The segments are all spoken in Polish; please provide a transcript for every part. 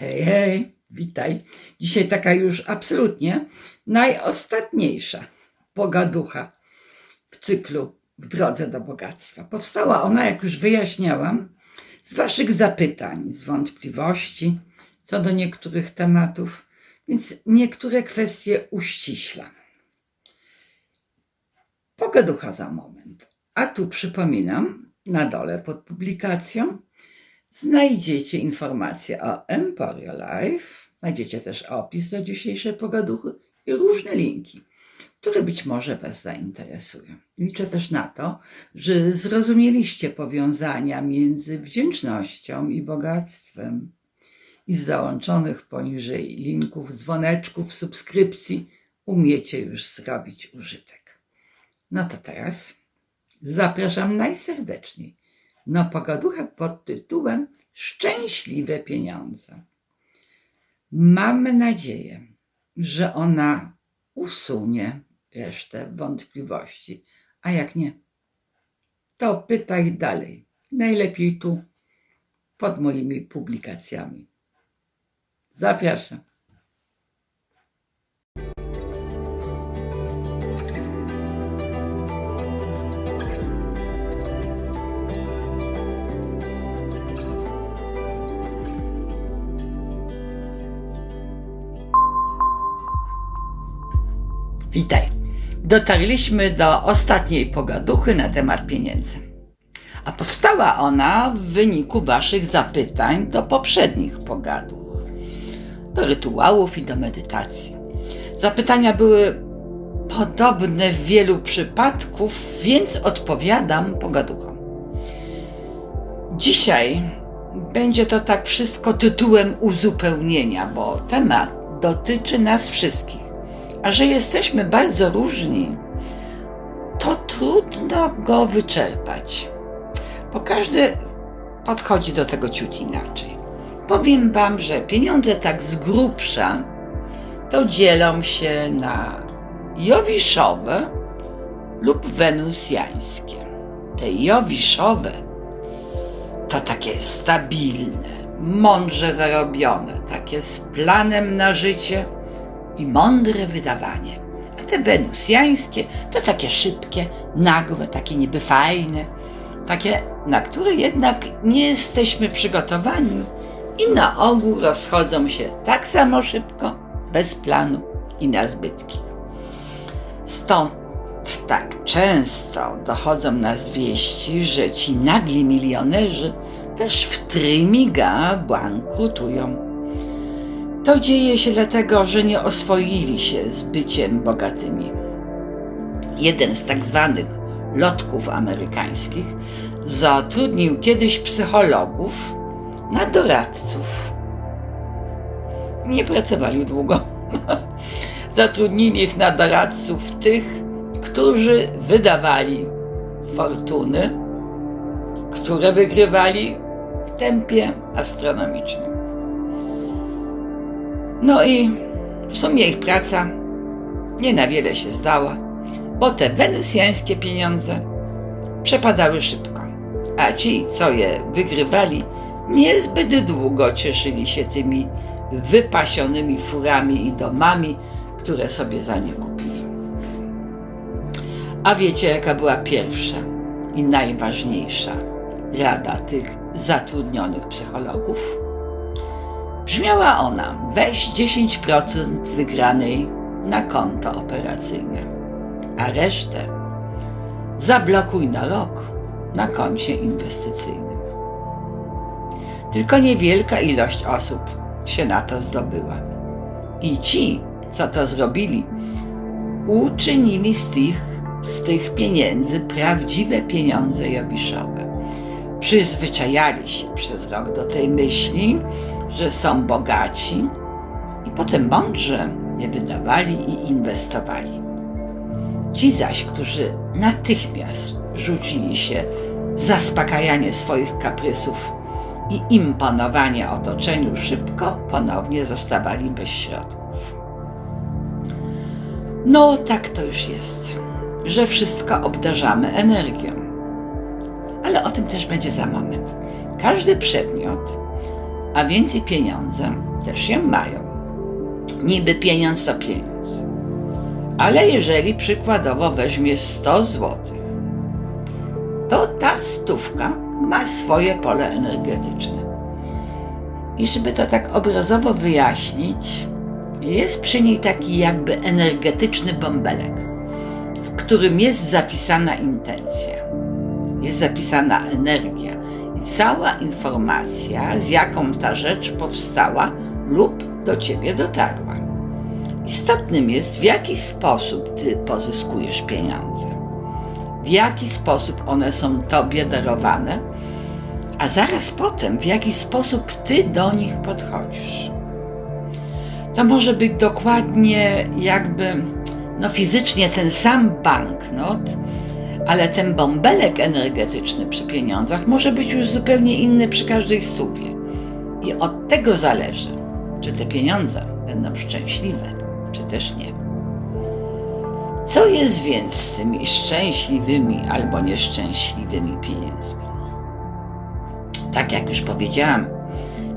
Hej, hej, witaj. Dzisiaj taka już absolutnie najostatniejsza pogaducha w cyklu W drodze do bogactwa. Powstała ona, jak już wyjaśniałam, z Waszych zapytań, z wątpliwości co do niektórych tematów, więc niektóre kwestie uściślam. Pogaducha za moment. A tu przypominam, na dole pod publikacją znajdziecie informacje o Emporio Life, znajdziecie też opis do dzisiejszej pogaduchy i różne linki, które być może Was zainteresują. Liczę też na to, że zrozumieliście powiązania między wdzięcznością i bogactwem i z załączonych poniżej linków, dzwoneczków, subskrypcji umiecie już zrobić użytek. No to teraz zapraszam najserdeczniej na pogaduchę pod tytułem Szczęśliwe pieniądze. Mam nadzieję, że ona usunie resztę wątpliwości, a jak nie, to pytaj dalej. Najlepiej tu, pod moimi publikacjami. Zapraszam. Dotarliśmy do ostatniej pogaduchy na temat pieniędzy. A powstała ona w wyniku Waszych zapytań do poprzednich pogaduch, do rytuałów i do medytacji. Zapytania były podobne w wielu przypadków, więc odpowiadam pogaduchom. Dzisiaj będzie to tak wszystko tytułem uzupełnienia, bo temat dotyczy nas wszystkich. A że jesteśmy bardzo różni, to trudno go wyczerpać, bo każdy podchodzi do tego ciut inaczej. Powiem Wam, że pieniądze tak z grubsza to dzielą się na jowiszowe lub wenusjańskie. Te jowiszowe to takie stabilne, mądrze zarobione, takie z planem na życie – i mądre wydawanie. A te wenusjańskie to takie szybkie, nagłe, takie niby fajne, takie, na które jednak nie jesteśmy przygotowani i na ogół rozchodzą się tak samo szybko, bez planu i na zbytki. Stąd tak często dochodzą nas wieści, że ci nagli milionerzy też w trymiga bankrutują. To dzieje się dlatego, że nie oswoili się z byciem bogatymi. Jeden z tak zwanych lotków amerykańskich zatrudnił kiedyś psychologów na doradców. Nie pracowali długo. Zatrudnili ich na doradców tych, którzy wydawali fortuny, które wygrywali w tempie astronomicznym. No i w sumie ich praca nie na wiele się zdała, bo te wenusjańskie pieniądze przepadały szybko, a ci, co je wygrywali, niezbyt długo cieszyli się tymi wypasionymi furami i domami, które sobie za nie kupili. A wiecie, jaka była pierwsza i najważniejsza rada tych zatrudnionych psychologów? Brzmiała ona: weź 10% wygranej na konto operacyjne, a resztę zablokuj na rok na koncie inwestycyjnym. Tylko niewielka ilość osób się na to zdobyła. I ci, co to zrobili, uczynili z tych, z tych pieniędzy prawdziwe pieniądze jobiszowe. Przyzwyczajali się przez rok do tej myśli, że są bogaci i potem mądrze je wydawali i inwestowali. Ci zaś, którzy natychmiast rzucili się zaspokajanie swoich kaprysów i imponowanie otoczeniu, szybko ponownie zostawali bez środków. No, tak to już jest, że wszystko obdarzamy energią. Ale o tym też będzie za moment. Każdy przedmiot A więc i pieniądze też je mają. Niby pieniądz to pieniądz. Ale jeżeli przykładowo weźmiesz 100 zł, to ta stówka ma swoje pole energetyczne. I żeby to tak obrazowo wyjaśnić, jest przy niej taki jakby energetyczny bąbelek, w którym jest zapisana intencja, jest zapisana energia cała informacja, z jaką ta rzecz powstała lub do ciebie dotarła. Istotnym jest, w jaki sposób ty pozyskujesz pieniądze, w jaki sposób one są tobie darowane, a zaraz potem, w jaki sposób ty do nich podchodzisz. To może być dokładnie jakby, no fizycznie ten sam banknot, ale ten bąbelek energetyczny przy pieniądzach może być już zupełnie inny przy każdej stówie. I od tego zależy, czy te pieniądze będą szczęśliwe, czy też nie. Co jest więc z tymi szczęśliwymi albo nieszczęśliwymi pieniędzmi? Tak jak już powiedziałam,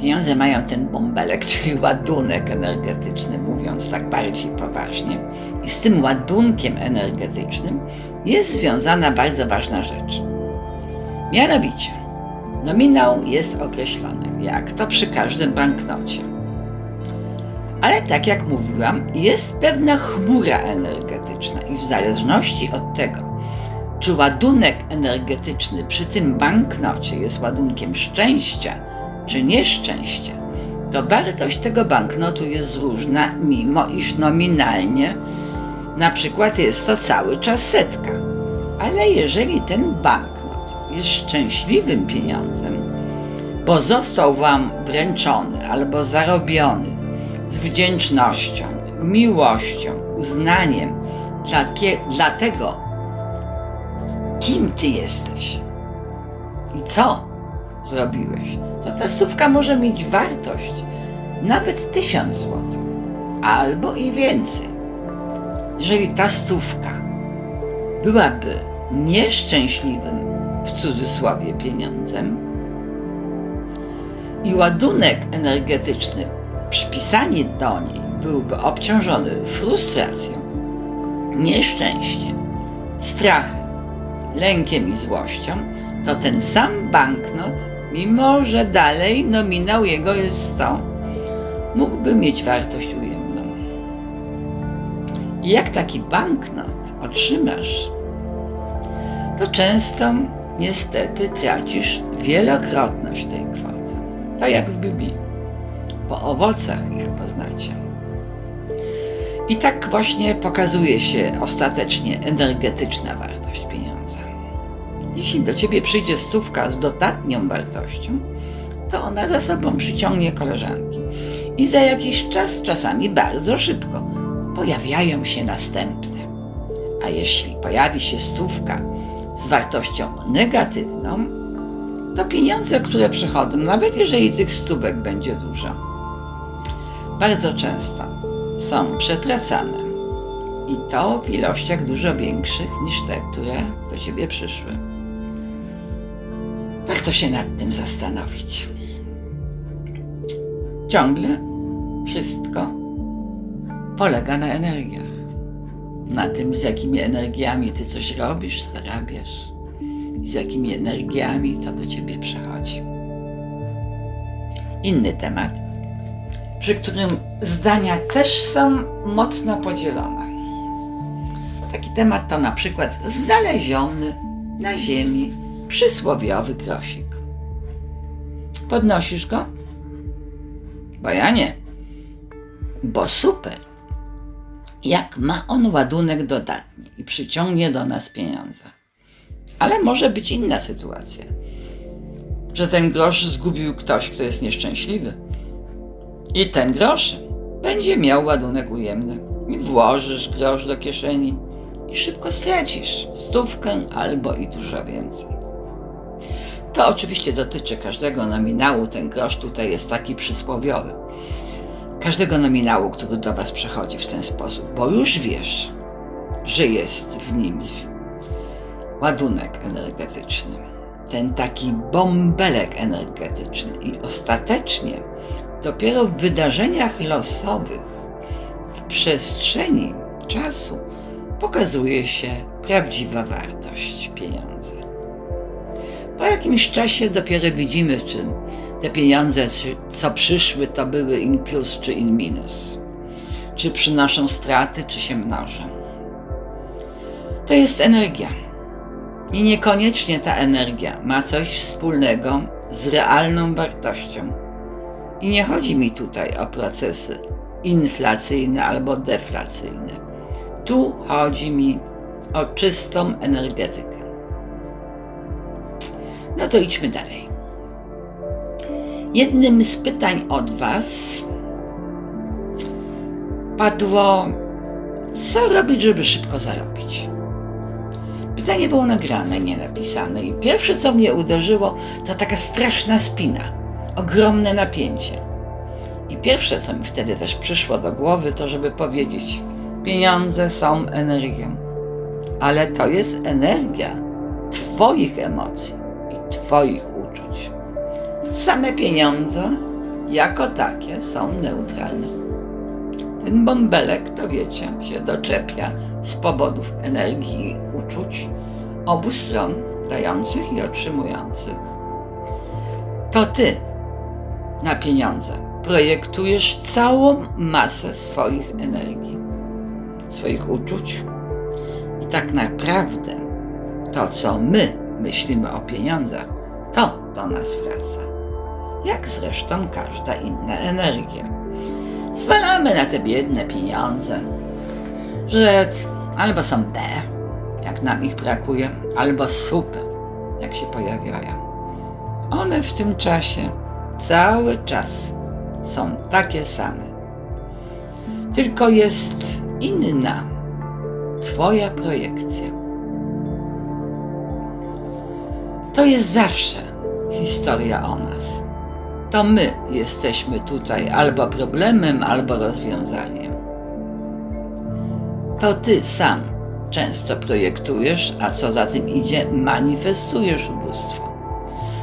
pieniądze mają ten bąbelek, czyli ładunek energetyczny, mówiąc tak bardziej poważnie. I z tym ładunkiem energetycznym jest związana bardzo ważna rzecz. Mianowicie, nominał jest określony, jak to przy każdym banknocie. Ale tak jak mówiłam, jest pewna chmura energetyczna i w zależności od tego, czy ładunek energetyczny przy tym banknocie jest ładunkiem szczęścia czy nieszczęścia, to wartość tego banknotu jest różna, mimo iż nominalnie na przykład jest to cały czas setka. Ale jeżeli ten banknot jest szczęśliwym pieniądzem, bo został Wam wręczony albo zarobiony z wdzięcznością, miłością, uznaniem dla, dla tego, kim Ty jesteś i co zrobiłeś, to ta stówka może mieć wartość nawet tysiąc złotych albo i więcej. Jeżeli ta stówka byłaby nieszczęśliwym w cudzysłowie pieniądzem i ładunek energetyczny przypisany do niej byłby obciążony frustracją, nieszczęściem, strachem, lękiem i złością, to ten sam banknot, mimo że dalej nominał jego jest 100, mógłby mieć wartość ujemną. I jak taki banknot otrzymasz, to często niestety tracisz wielokrotność tej kwoty. Tak jak w Biblii. Po owocach ich poznacie. I tak właśnie pokazuje się ostatecznie energetyczna wartość pieniądza. Jeśli do ciebie przyjdzie stówka z dodatnią wartością, to ona za sobą przyciągnie koleżanki. I za jakiś czas, czasami bardzo szybko, pojawiają się następne. A jeśli pojawi się stówka z wartością negatywną, to pieniądze, które przychodzą, nawet jeżeli tych stówek będzie dużo, bardzo często są przetracane. I to w ilościach dużo większych niż te, które do ciebie przyszły. Warto się nad tym zastanowić. Ciągle wszystko polega na energiach. Na tym, z jakimi energiami ty coś robisz, zarabiasz i z jakimi energiami to do ciebie przychodzi. Inny temat, przy którym zdania też są mocno podzielone. Taki temat to na przykład znaleziony na ziemi przysłowiowy grosik. Podnosisz go? Bo ja nie. Bo super. Jak ma on ładunek dodatni i przyciągnie do nas pieniądze. Ale może być inna sytuacja. Że ten grosz zgubił ktoś, kto jest nieszczęśliwy. I ten grosz będzie miał ładunek ujemny. I włożysz grosz do kieszeni i szybko stracisz stówkę albo i dużo więcej. To oczywiście dotyczy każdego nominału, ten grosz tutaj jest taki przysłowiowy. Każdego nominału, który do Was przychodzi w ten sposób, bo już wiesz, że jest w nim ładunek energetyczny. ten taki bąbelek energetyczny i ostatecznie dopiero w wydarzeniach losowych, w przestrzeni czasu pokazuje się prawdziwa wartość pieniądza. Jakimś czasie dopiero widzimy, czy te pieniądze, co przyszły, to były in plus czy in minus. Czy przynoszą straty, czy się mnożą. To jest energia. I niekoniecznie ta energia ma coś wspólnego z realną wartością. I nie chodzi mi tutaj o procesy inflacyjne albo deflacyjne. Tu chodzi mi o czystą energetykę. No to idźmy dalej. Jednym z pytań od Was padło, co robić, żeby szybko zarobić. Pytanie było nagrane, nie napisane, i pierwsze, co mnie uderzyło, to taka straszna spina, ogromne napięcie. I pierwsze, co mi wtedy też przyszło do głowy, to żeby powiedzieć: pieniądze są energią, ale to jest energia Twoich emocji i Twoich uczuć. Same pieniądze jako takie są neutralne. Ten bąbelek, to wiecie, się doczepia z powodów energii i uczuć obu stron, dających i otrzymujących. To ty na pieniądze projektujesz całą masę swoich energii, swoich uczuć i tak naprawdę to, co my myślimy o pieniądzach, to do nas wraca. Jak zresztą każda inna energia. Zwalamy na te biedne pieniądze, że albo są B, jak nam ich brakuje, albo super, jak się pojawiają. One w tym czasie cały czas są takie same. Tylko jest inna Twoja projekcja. To jest zawsze historia o nas. To my jesteśmy tutaj albo problemem, albo rozwiązaniem. To ty sam często projektujesz, a co za tym idzie, manifestujesz ubóstwo.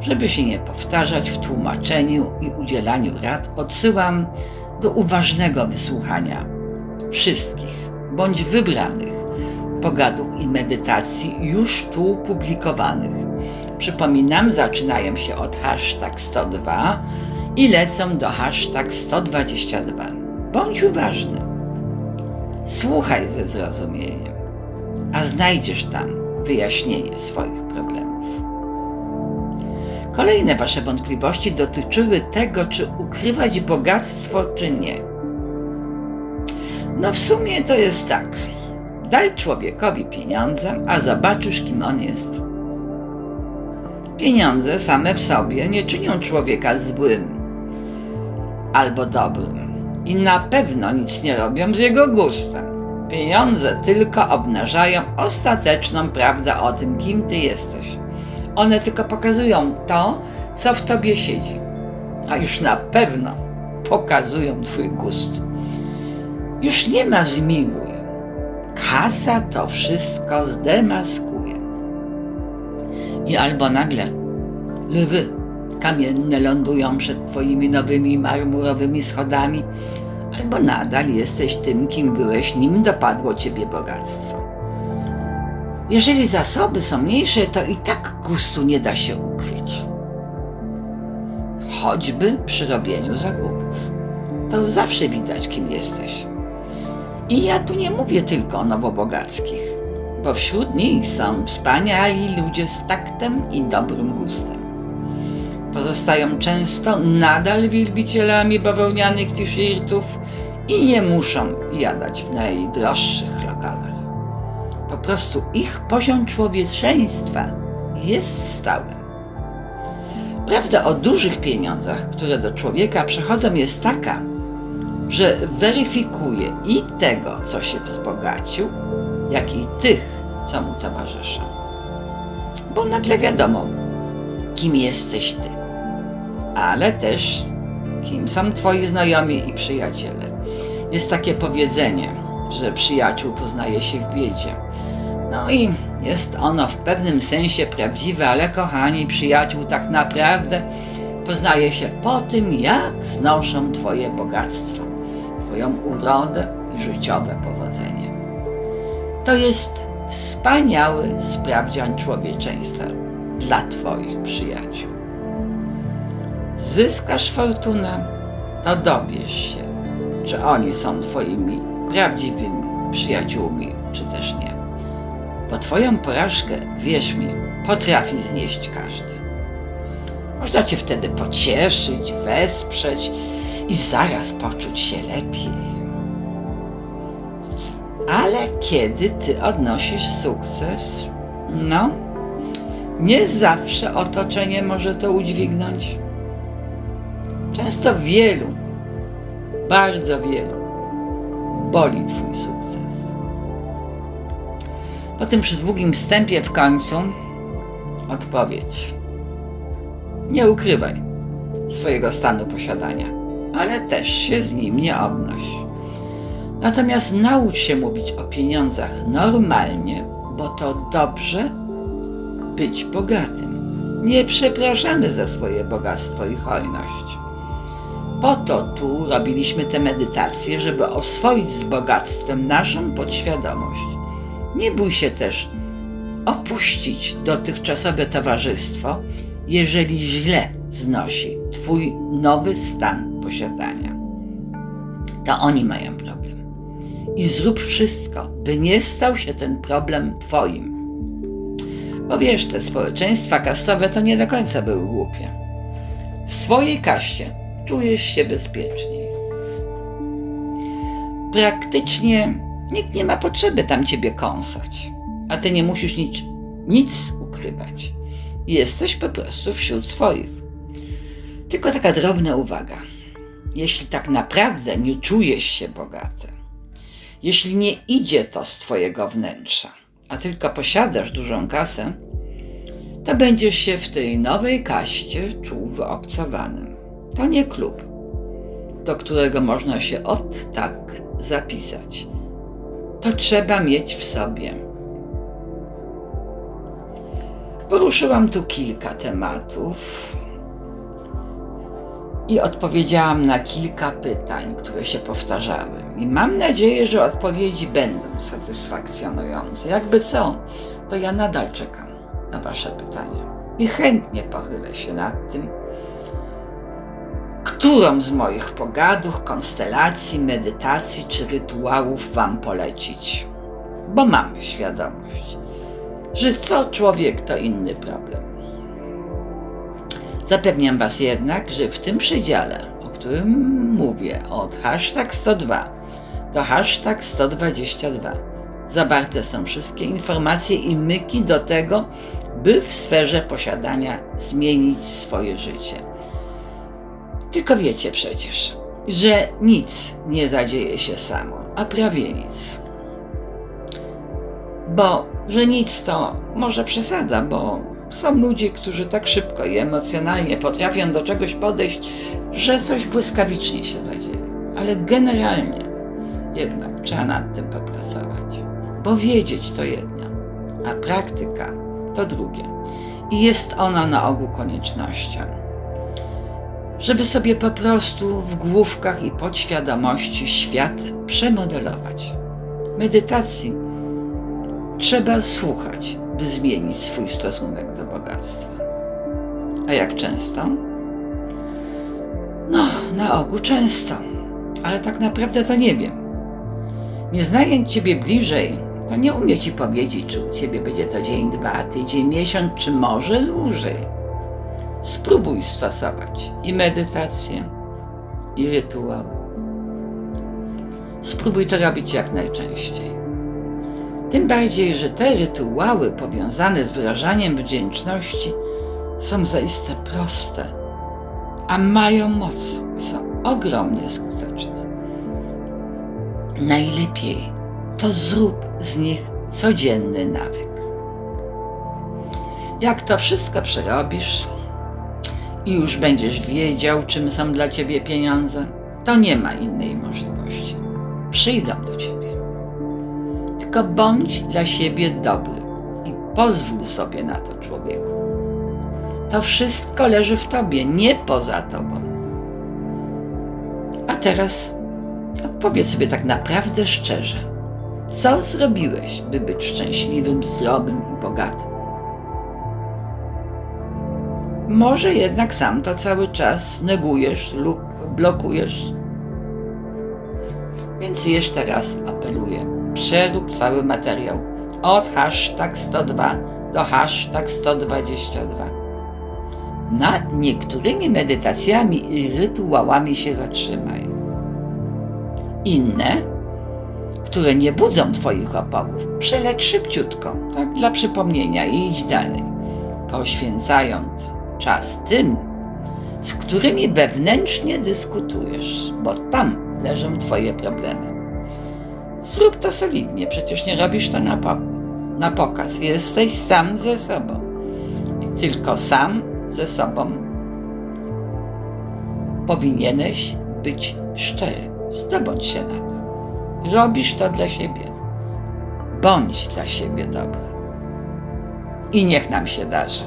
Żeby się nie powtarzać w tłumaczeniu i udzielaniu rad, odsyłam do uważnego wysłuchania wszystkich bądź wybranych pogadów i medytacji już tu publikowanych. Przypominam, zaczynają się od hashtag 102 i lecą do hashtag 122. Bądź uważny. Słuchaj ze zrozumieniem, a znajdziesz tam wyjaśnienie swoich problemów. Kolejne Wasze wątpliwości dotyczyły tego, czy ukrywać bogactwo, czy nie. No, w sumie to jest tak. Daj człowiekowi pieniądze, a zobaczysz, kim on jest. Pieniądze same w sobie nie czynią człowieka złym albo dobrym i na pewno nic nie robią z jego gustem. Pieniądze tylko obnażają ostateczną prawdę o tym, kim ty jesteś. One tylko pokazują to, co w tobie siedzi, a już na pewno pokazują twój gust. Już nie ma zmiłuj. Kasa to wszystko zdemaskuje. I albo nagle lwy kamienne lądują przed twoimi nowymi marmurowymi schodami, albo nadal jesteś tym, kim byłeś, nim dopadło ciebie bogactwo. Jeżeli zasoby są mniejsze, to i tak gustu nie da się ukryć. Choćby przy robieniu zakupów. To zawsze widać, kim jesteś. I ja tu nie mówię tylko o nowobogackich, bo wśród nich są wspaniali ludzie z taktem i dobrym gustem. Pozostają często nadal wielbicielami bawełnianych t-shirtów i nie muszą jadać w najdroższych lokalach. Po prostu ich poziom człowieczeństwa jest stały. Prawda o dużych pieniądzach, które do człowieka przechodzą, jest taka, że weryfikuje i tego, co się wzbogacił, jak i tych, co mu towarzyszą. Bo nagle wiadomo, kim jesteś ty, ale też kim są twoi znajomi i przyjaciele. Jest takie powiedzenie, że przyjaciół poznaje się w biedzie. No i Jest ono w pewnym sensie prawdziwe, ale kochani przyjaciół, tak naprawdę poznaje się po tym, jak znoszą Twoje bogactwo, Twoją urodę i życiowe powodzenie. To jest wspaniały sprawdzian człowieczeństwa dla Twoich przyjaciół. Zyskasz fortunę, to dowiesz się, czy oni są Twoimi prawdziwymi przyjaciółmi, czy też nie. Bo Twoją porażkę, wierz mi, potrafi znieść każdy. Można Cię wtedy pocieszyć, wesprzeć i zaraz poczuć się lepiej. Ale kiedy Ty odnosisz sukces, no, nie zawsze otoczenie może to udźwignąć. Często wielu, bardzo wielu boli Twój sukces. Po tym przydługim wstępie w końcu odpowiedź. Nie ukrywaj swojego stanu posiadania, ale też się z nim nie obnoś. Natomiast naucz się mówić o pieniądzach normalnie, bo to dobrze być bogatym. Nie przepraszamy za swoje bogactwo i hojność. Po to tu robiliśmy te medytacje, żeby oswoić z bogactwem naszą podświadomość. Nie bój się też opuścić dotychczasowe towarzystwo, jeżeli źle znosi Twój nowy stan posiadania. To oni mają problem. I zrób wszystko, by nie stał się ten problem Twoim. Bo wiesz, te społeczeństwa kastowe to nie do końca były głupie. W swojej kaście czujesz się bezpieczniej. Praktycznie nikt nie ma potrzeby tam ciebie kąsać, a ty nie musisz nic, nic ukrywać. Jesteś po prostu wśród swoich. Tylko taka drobna uwaga. Jeśli tak naprawdę nie czujesz się bogaty, jeśli nie idzie to z twojego wnętrza, a tylko posiadasz dużą kasę, to będziesz się w tej nowej kaście czuł wyobcowanym. To nie klub, do którego można się od tak zapisać. To trzeba mieć w sobie. Poruszyłam tu kilka tematów i odpowiedziałam na kilka pytań, które się powtarzały. I mam nadzieję, że odpowiedzi będą satysfakcjonujące. Jakby są, to ja nadal czekam na Wasze pytania i chętnie pochylę się nad tym, którą z moich pogaduch, konstelacji, medytacji czy rytuałów Wam polecić. Bo mam świadomość, że co człowiek to inny problem. Zapewniam Was jednak, że w tym przedziale, o którym mówię, od hashtag 102 do hashtag 122, zawarte są wszystkie informacje i myki do tego, by w sferze posiadania zmienić swoje życie. Tylko wiecie przecież, że nic nie zadzieje się samo, a prawie nic. Bo, że nic to może przesada, bo są ludzie, którzy tak szybko i emocjonalnie potrafią do czegoś podejść, że coś błyskawicznie się zadzieje. Ale generalnie jednak trzeba nad tym popracować. Bo wiedzieć to jedno, a praktyka to drugie. I jest ona na ogół koniecznością. Żeby sobie po prostu w główkach i podświadomości świat przemodelować. Medytacji trzeba słuchać, by zmienić swój stosunek do bogactwa. A jak często? No, na ogół często, ale tak naprawdę to nie wiem. Nie znając Ciebie bliżej, to nie umie Ci powiedzieć, czy u Ciebie będzie to dzień, dwa, tydzień, miesiąc, czy może dłużej. Spróbuj stosować i medytację, i rytuały. Spróbuj to robić jak najczęściej. Tym bardziej, że te rytuały powiązane z wyrażaniem wdzięczności są zaiste proste, a mają moc i są ogromnie skuteczne. Najlepiej to zrób z nich codzienny nawyk. Jak to wszystko przerobisz i już będziesz wiedział, czym są dla ciebie pieniądze, to nie ma innej możliwości. Przyjdą do ciebie. Tylko bądź dla siebie dobry i Pozwól sobie na to, człowieku. To wszystko leży w tobie, nie poza tobą. A teraz odpowiedz sobie tak naprawdę szczerze, co zrobiłeś, by być szczęśliwym, zdrowym i bogatym? Może jednak sam to cały czas negujesz lub blokujesz. Więc jeszcze raz apeluję, przerób cały materiał od hashtag 102 do hashtag 122. Nad niektórymi medytacjami i rytuałami się zatrzymaj. Inne, które nie budzą Twoich opałów, przeleć szybciutko, tak dla przypomnienia i idź dalej, poświęcając czas tym, z którymi wewnętrznie dyskutujesz, bo tam leżą Twoje problemy. Zrób to solidnie, przecież nie robisz to na, pok- na pokaz. Jesteś sam ze sobą. I tylko sam ze sobą powinieneś być szczery. Zdobądź się na to. Robisz to dla siebie. Bądź dla siebie dobry. I niech nam się darzy.